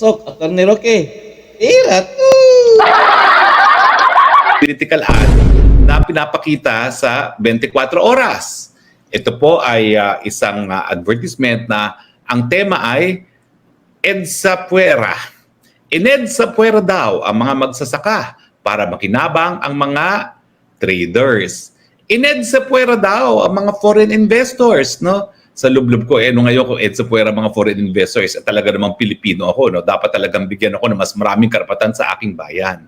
Pasok, Atty. Roque. Tira to. political ad na pinapakita sa 24 oras. Ito po ay ah, isang ah, advertisement na ang tema ay EDSA Puera. In-EDSA Puera daw ang mga magsasaka para makinabang ang mga traders. In-EDSA Puera daw ang mga foreign investors, no? Sa lublub ko, eh, no ngayon ko EDSA Puera mga foreign investors, eh, talaga namang Pilipino ako, no? Dapat talagang bigyan ako ng mas maraming karapatan sa aking bayan.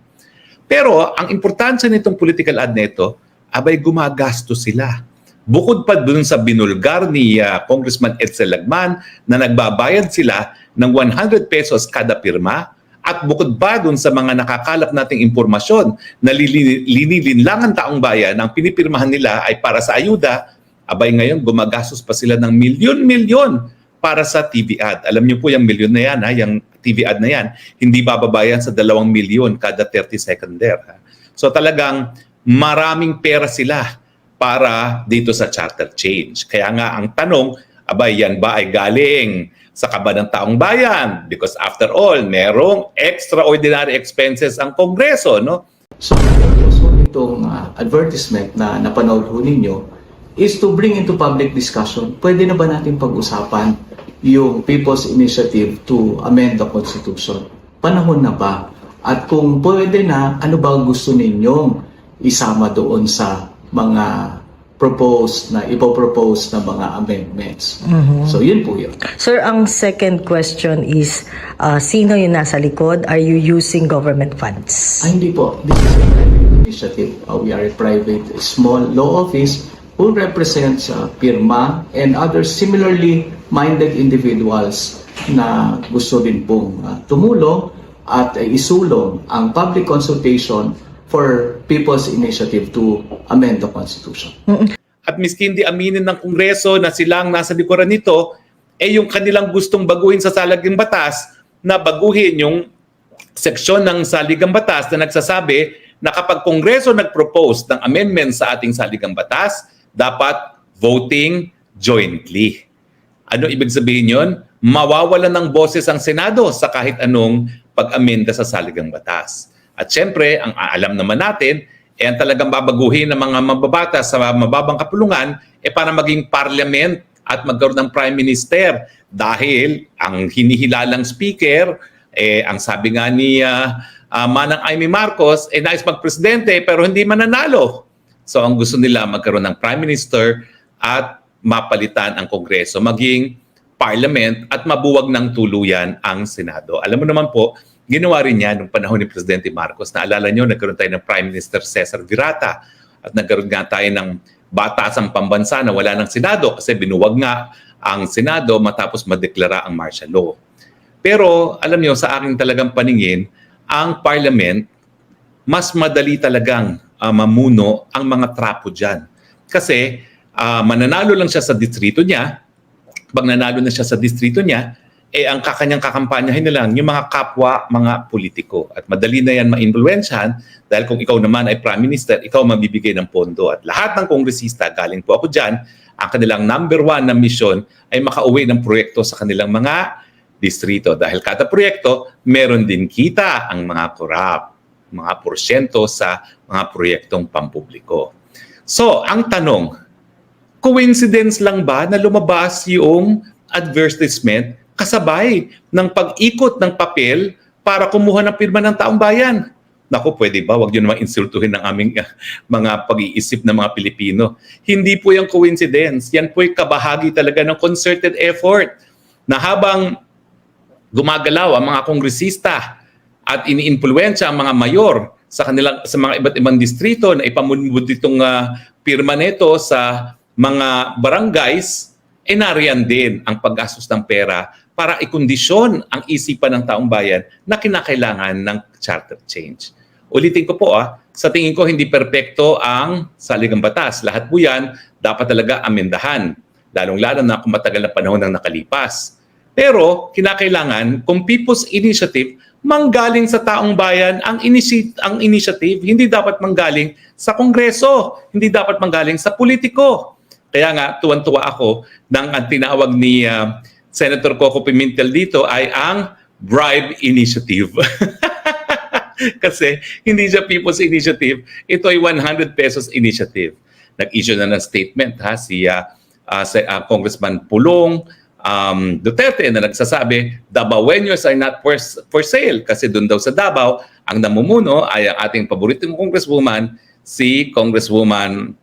Pero ang importansya nitong political ad nito, abay gumagasto sila. Bukod pa dun sa binulgar ni ah, Congressman Edsel Lagman na nagbabayad sila ng 100 pesos kada pirma at bukod pa dun sa mga nakakalap nating impormasyon na linilinlangan taong bayan ang pinipirmahan nila ay para sa ayuda, abay ngayon gumagastos pa sila ng milyon-milyon para sa TV ad. Alam niyo po yung milyon na yan, ha? yung TV ad na yan, hindi bababayan sa dalawang milyon kada 30 second there. ha? So talagang maraming pera sila para dito sa charter change. Kaya nga ang tanong, abay yan ba ay galing sa kaba ng taong bayan? Because after all, merong extraordinary expenses ang Kongreso, no? So, ho nitong ah, advertisement na napanood ho ninyo is to bring into public discussion, pwede na ba natin pag-usapan yung People's Initiative to amend the Constitution? Panahon na ba? At kung pwede na, ano ba gusto ninyong isama doon sa mga proposed na ipopropose na mga amendments? So, yun po yun. Sir, ang second question is, uh, sino yung nasa likod? Are you using government funds? Ah, hindi po. This is a private initiative. Uh, we are a private small law office who represents uh, PIRMA and other similarly minded individuals na gusto din pong uh, tumulong at uh, isulong ang public consultation for People's Initiative to amend the Constitution. at miski hindi aminin ng Kongreso na silang nasa likuran nito, eh yung kanilang gustong baguhin sa saligang batas na baguhin yung seksyon ng saligang batas na nagsasabi na kapag Kongreso nag-propose ng amendment sa ating saligang batas, dapat voting jointly. Ano ibig sabihin yon? Mawawalan ng boses ang Senado sa kahit anong pag-amenda sa saligang batas. At syempre, ang alam naman natin, eh ang talagang babaguhin ng mga mababatas sa mababang kapulungan eh para maging parliament at magkaroon ng prime minister dahil ang hinihilalang speaker eh ang sabi nga ni ah, ah, Manang Amy Marcos eh nais magpresidente pero hindi mananalo. So ang gusto nila magkaroon ng prime minister at mapalitan ang kongreso maging parliament at mabuwag ng tuluyan ang Senado. Alam mo naman po, ginawa rin yan nung panahon ni Presidente Marcos. Naalala nyo, nagkaroon tayo ng Prime Minister Cesar Virata at nagkaroon nga tayo ng batasang pambansa na wala ng Senado kasi binuwag nga ang Senado matapos madeklara ang martial law. Pero alam nyo, sa aking talagang paningin, ang Parliament, mas madali talagang ah, mamuno ang mga trapo dyan. Kasi ah, mananalo lang siya sa distrito niya, pag nanalo na siya sa distrito niya, eh ang kakanyang kakampanyahin na lang yung mga kapwa, mga politiko. At madali na yan ma-influensyahan dahil kung ikaw naman ay prime minister, ikaw mabibigay ng pondo. At lahat ng kongresista, galing po ako dyan, ang kanilang number one na mission ay makauwi ng proyekto sa kanilang mga distrito. Dahil kada proyekto, meron din kita ang mga korap, mga porsyento sa mga proyektong pampubliko. So, ang tanong, coincidence lang ba na lumabas yung advertisement kasabay ng pag-ikot ng papel para kumuha ng pirma ng taong bayan? Naku, pwede ba? Huwag yun naman insultuhin ng aming uh, mga pag-iisip ng mga Pilipino. Hindi po yung coincidence. Yan po'y kabahagi talaga ng concerted effort na habang gumagalaw ang mga kongresista at iniimpluwensya ang mga mayor sa kanilang sa mga iba't ibang distrito na ipamunbud itong ah, pirma nito sa mga barangays, eh nariyan din ang paggastos ng pera para ikondisyon ang isipan ng taong bayan na kinakailangan ng charter change. Ulitin ko po ah, sa tingin ko hindi perpekto ang saligang batas. Lahat po yan dapat talaga amendahan. Lalong-lalo na kung matagal na panahon nang nakalipas. Pero kinakailangan kung People's Initiative manggaling sa taong bayan ang, inisi- ang initiative, hindi dapat manggaling sa Kongreso, hindi dapat manggaling sa politiko. Kaya nga, tuwan-tuwa ako nang ang tinawag ni ah, Senator Coco Pimentel dito ay ang bribe initiative. Kasi hindi siya People's Initiative, ito ay 100 pesos initiative. Nag-issue na ng statement ha si si, ah, Congressman Pulong um, Duterte na nagsasabi, Dabawenyos are not for, for sale kasi doon daw sa Davao, ang namumuno ay ang ating paboritong congresswoman, si Congresswoman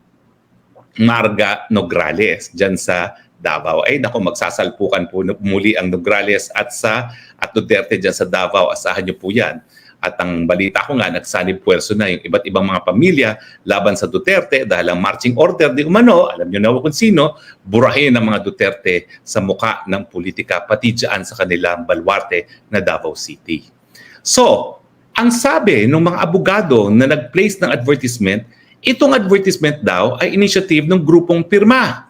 Marga Nograles dyan sa Davao. Ay nako magsasalpukan po muli ang Nograles at sa at Duterte dyan sa Davao. Asahan niyo po yan. At ang balita ko nga, nagsanib puwerso na yung iba't ibang mga pamilya laban sa Duterte dahil ang marching order di umano, alam niyo na kung sino, burahin ng mga Duterte sa muka ng politika pati dyan sa kanilang balwarte na Davao City. So, ang sabi ng mga abogado na nag-place ng advertisement, itong advertisement daw ay initiative ng grupong pirma.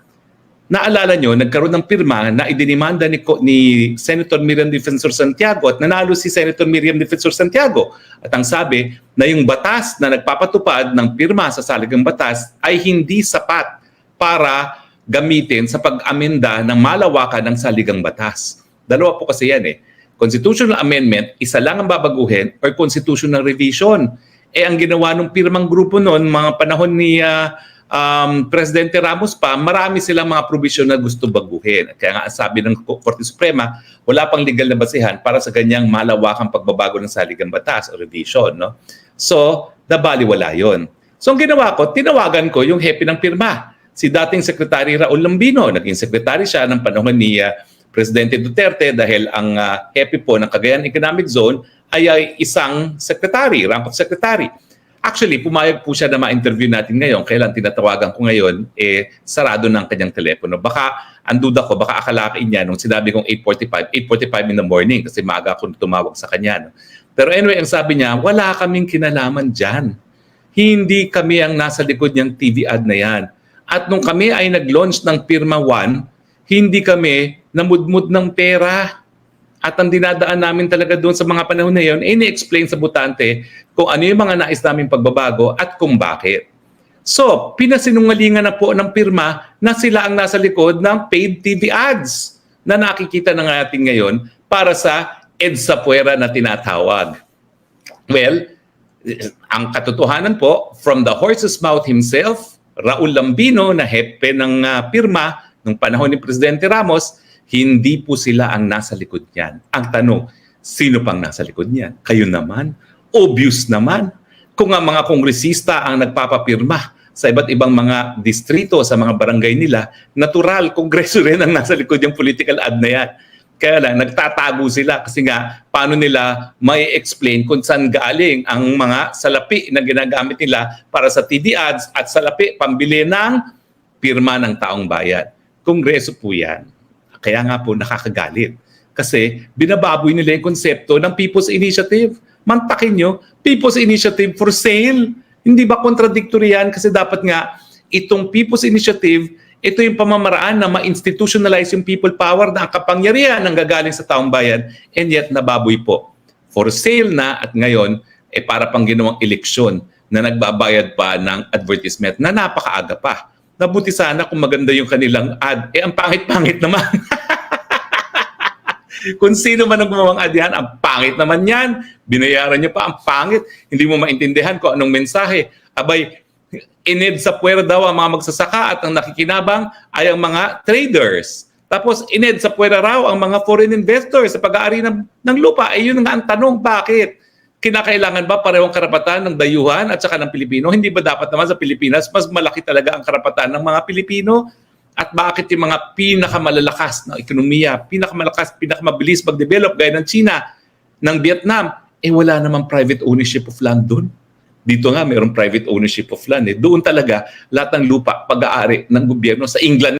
Naalala nyo, nagkaroon ng pirma na idinimanda ni, ni Senator Miriam Defensor Santiago at nanalo si Senator Miriam Defensor Santiago. At ang sabi na yung batas na nagpapatupad ng pirma sa saligang batas ay hindi sapat para gamitin sa pag-amenda ng malawakan ng saligang batas. Dalawa po kasi yan eh. Constitutional amendment, isa lang ang babaguhin or constitutional revision. Eh ang ginawa ng pirmang grupo noon, mga panahon ni ah, um, Presidente Ramos pa, marami silang mga provision na gusto baguhin. Kaya nga sabi ng Ko- Korte Suprema, wala pang legal na basihan para sa ganyang malawakang pagbabago ng saligang batas o revision. No? So, nabaliwala yon. So, ang ginawa ko, tinawagan ko yung hepe ng pirma, si dating Secretary Raul Lambino. Naging secretary siya ng panahon ni ah, Presidente Duterte dahil ang uh, hepe po ng Cagayan Economic Zone ay, ay isang secretary, rank of secretary. Actually, pumayag po siya na ma-interview natin ngayon. Kailan tinatawagan ko ngayon, eh, sarado ng kanyang telepono. Baka, ang duda ko, baka akalain niya nung sinabi kong 8.45, 8.45 in the morning kasi maaga ako tumawag sa kanya. No? Pero anyway, ang sabi niya, wala kaming kinalaman dyan. Hindi kami ang nasa likod niyang TV ad na yan. At nung kami ay nag-launch ng Pirma One, hindi kami namudmud ng pera. At ang dinadaan namin talaga doon sa mga panahon na yun, ini-explain sa butante kung ano yung mga nais namin pagbabago at kung bakit. So, pinasinungalingan na po ng pirma na sila ang nasa likod ng paid TV ads na nakikita na natin ngayon para sa EDSA Puera na tinatawag. Well, ang katotohanan po, from the horse's mouth himself, Raul Lambino na hepe ng ah, pirma nung panahon ni Presidente Ramos, hindi po sila ang nasa likod niyan. Ang tanong, sino pang nasa likod niyan? Kayo naman? Obvious naman. Kung ang mga kongresista ang nagpapapirma sa iba't ibang mga distrito, sa mga barangay nila, natural, kongreso rin ang nasa likod yung political ad na yan. Kaya lang, nagtatago sila kasi nga, paano nila may explain kung saan galing ang mga salapi na ginagamit nila para sa TV ads at salapi pambili ng pirma ng taong bayan. Kongreso po yan. Kaya nga po nakakagalit. Kasi binababoy nila yung konsepto ng People's Initiative. Mantakin nyo, People's Initiative for sale. Hindi ba contradictory yan? Kasi dapat nga, itong People's Initiative, ito yung pamamaraan na ma-institutionalize yung people power na ang kapangyarihan ng gagaling sa taong bayan and yet nababoy po. For sale na at ngayon, eh para pang ginawang eleksyon na nagbabayad pa ng advertisement na napakaaga pa. Nabuti sana kung maganda yung kanilang ad. Eh, ang pangit-pangit naman. kung sino man ang gumawang ad yan, ang pangit naman yan. Binayaran niyo pa, ang pangit. Hindi mo maintindihan kung anong mensahe. Abay, ined sa puwera daw ang mga magsasaka at ang nakikinabang ay ang mga traders. Tapos ined sa puwera raw ang mga foreign investors sa pag-aari ng, ng lupa. Ay yun nga ang tanong, bakit? Kinakailangan ba parehong karapatan ng dayuhan at saka ng Pilipino? Hindi ba dapat naman sa Pilipinas mas malaki talaga ang karapatan ng mga Pilipino? At bakit yung mga pinakamalalakas na ekonomiya, pinakamalakas, pinakamabilis mag-develop gaya ng China, ng Vietnam, eh wala namang private ownership of land doon. Dito nga mayroong private ownership of land. Eh. Doon talaga lahat ng lupa pag-aari ng gobyerno sa England